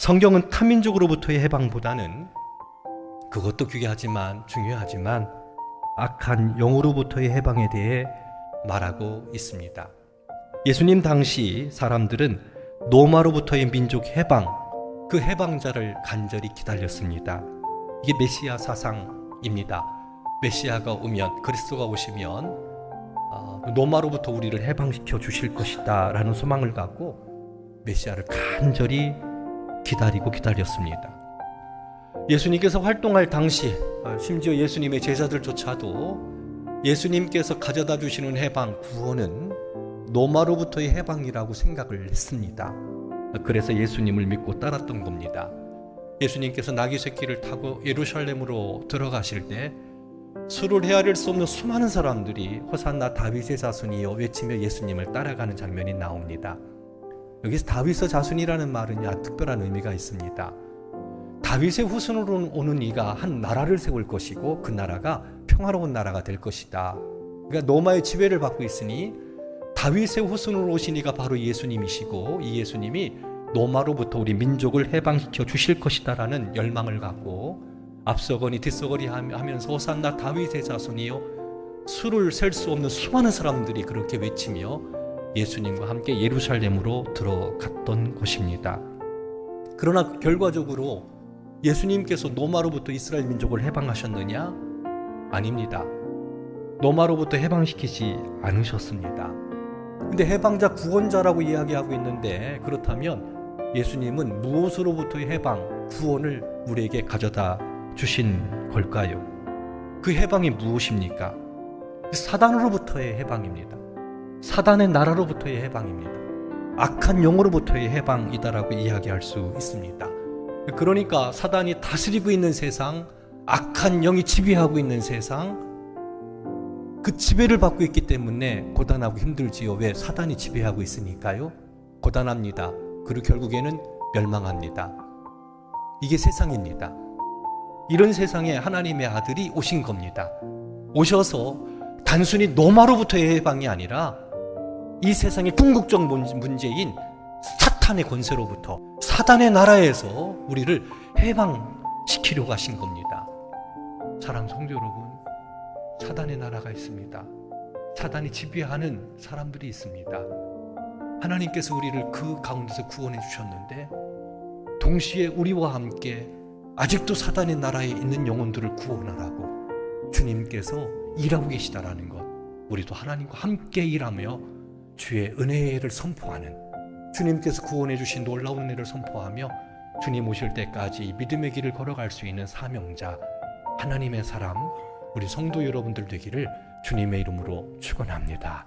성경은 타민족으로부터의 해방보다는 그것도 귀하지만 중요하지만 악한 영으로부터의 해방에 대해 말하고 있습니다. 예수님 당시 사람들은 노마로부터의 민족 해방, 그 해방자를 간절히 기다렸습니다. 이게 메시아 사상입니다. 메시아가 오면 그리스도가 오시면 어, 노마로부터 우리를 해방시켜 주실 것이다라는 소망을 갖고 메시아를 간절히 기다리고 기다렸습니다. 예수님께서 활동할 당시 어, 심지어 예수님의 제자들조차도 예수님께서 가져다 주시는 해방 구원은 노마로부터의 해방이라고 생각을 했습니다. 그래서 예수님을 믿고 따랐던 겁니다. 예수님께서 나귀 새끼를 타고 예루살렘으로 들어가실 때 수를 헤아릴 수 없는 수많은 사람들이 호산나 다윗의 자손이여 외치며 예수님을 따라가는 장면이 나옵니다. 여기서 다윗의 자손이라는 말은 야 특별한 의미가 있습니다. 다윗의 후손으로 오는 이가 한 나라를 세울 것이고 그 나라가 평화로운 나라가 될 것이다. 그러니까 노마의 지배를 받고 있으니 다윗의 후손으로 오신 이가 바로 예수님이시고 이 예수님이 노마로부터 우리 민족을 해방시켜 주실 것이다라는 열망을 갖고 앞서거니 뒤서거니 하면서 호산나 다윗의 자손이요 수를 셀 수 없는 수많은 사람들이 그렇게 외치며 예수님과 함께 예루살렘으로 들어갔던 곳입니다. 그러나 결과적으로 예수님께서 노마로부터 이스라엘 민족을 해방하셨느냐? 아닙니다. 노마로부터 해방시키지 않으셨습니다. 근데 해방자 구원자라고 이야기하고 있는데 그렇다면 예수님은 무엇으로부터의 해방, 구원을 우리에게 가져다 주신 걸까요? 그 해방이 무엇입니까? 사단으로부터의 해방입니다. 사단의 나라로부터의 해방입니다. 악한 영으로부터의 해방이다라고 이야기할 수 있습니다. 그러니까 사단이 다스리고 있는 세상, 악한 영이 지배하고 있는 세상, 그 지배를 받고 있기 때문에 고단하고 힘들지요. 왜? 사단이 지배하고 있으니까요. 고단합니다. 그리고 결국에는 멸망합니다. 이게 세상입니다. 이런 세상에 하나님의 아들이 오신 겁니다. 오셔서 단순히 노마로부터의 해방이 아니라 이 세상의 궁극적 문제인 사탄의 권세로부터 사단의 나라에서 우리를 해방시키려고 하신 겁니다. 사랑 성도 여러분, 사단의 나라가 있습니다. 사단이 지배하는 사람들이 있습니다. 하나님께서 우리를 그 가운데서 구원해 주셨는데 동시에 우리와 함께 아직도 사단의 나라에 있는 영혼들을 구원하라고 주님께서 일하고 계시다라는 것. 우리도 하나님과 함께 일하며 주의 은혜를 선포하는 주님께서 구원해 주신 놀라운 은혜를 선포하며 주님 오실 때까지 믿음의 길을 걸어갈 수 있는 사명자 하나님의 사람 우리 성도 여러분들 되기를 주님의 이름으로 축원합니다.